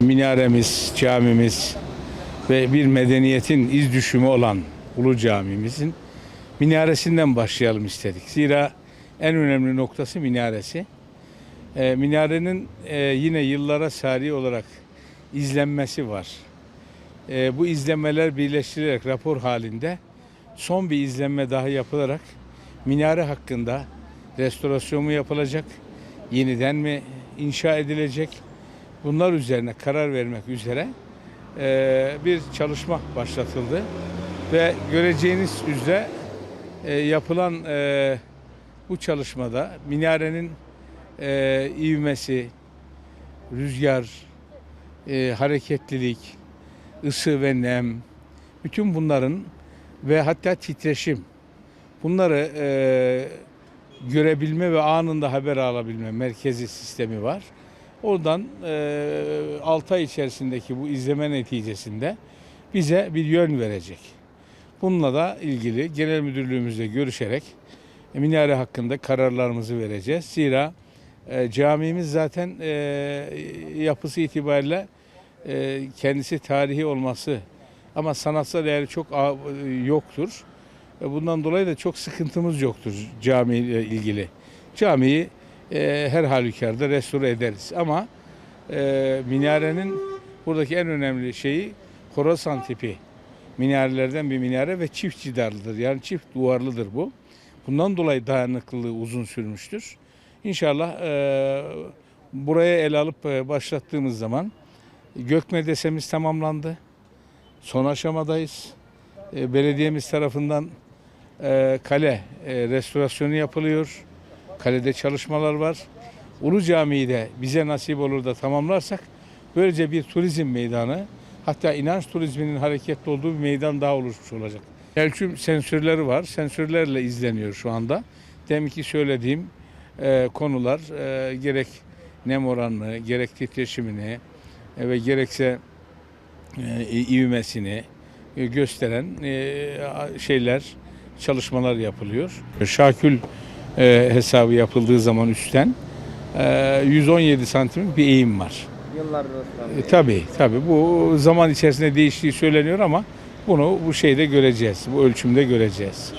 Minaremiz, camimiz ve bir medeniyetin iz düşümü olan Ulu Camimizin minaresinden başlayalım istedik. Zira en önemli noktası minaresi. Ee, minarenin e, yine yıllara sari olarak izlenmesi var. Ee, bu izlenmeler birleştirilerek rapor halinde son bir izlenme daha yapılarak minare hakkında restorasyon mu yapılacak, yeniden mi inşa edilecek, bunlar üzerine karar vermek üzere e, bir çalışma başlatıldı ve göreceğiniz üzere e, yapılan e, bu çalışmada minarenin e, ivmesi, rüzgar, e, hareketlilik, ısı ve nem, bütün bunların ve hatta titreşim bunları e, görebilme ve anında haber alabilme merkezi sistemi var. Oradan e, 6 ay içerisindeki bu izleme neticesinde bize bir yön verecek. Bununla da ilgili genel müdürlüğümüzle görüşerek minare hakkında kararlarımızı vereceğiz. Zira e, camimiz zaten e, yapısı itibariyle e, kendisi tarihi olması ama sanatsal değeri çok yoktur. E, Bundan dolayı da çok sıkıntımız yoktur cami ile ilgili. Camiyi e, her halükarda restore ederiz. Ama e, minarenin buradaki en önemli şeyi Horasan tipi minarelerden bir minare ve çift cidarlıdır. Yani çift duvarlıdır bu. Bundan dolayı dayanıklılığı uzun sürmüştür. İnşallah e, buraya el alıp e, başlattığımız zaman gök medresemiz tamamlandı. Son aşamadayız. E, belediyemiz tarafından e, kale e, restorasyonu yapılıyor. Kalede çalışmalar var. Ulu Camii'yi de bize nasip olur da tamamlarsak böylece bir turizm meydanı hatta inanç turizminin hareketli olduğu bir meydan daha oluşmuş olacak. Ölçüm sensörleri var. Sensörlerle izleniyor şu anda. Deminki söylediğim e, konular e, gerek nem oranını, gerek titreşimini e, ve gerekse e, ivmesini e, gösteren e, şeyler, çalışmalar yapılıyor. Şakül e, hesabı yapıldığı zaman üstten e, 117 santim bir eğim var. yıllardır. E, tabii tabii bu zaman içerisinde değiştiği söyleniyor ama bunu bu şeyde göreceğiz, bu ölçümde göreceğiz.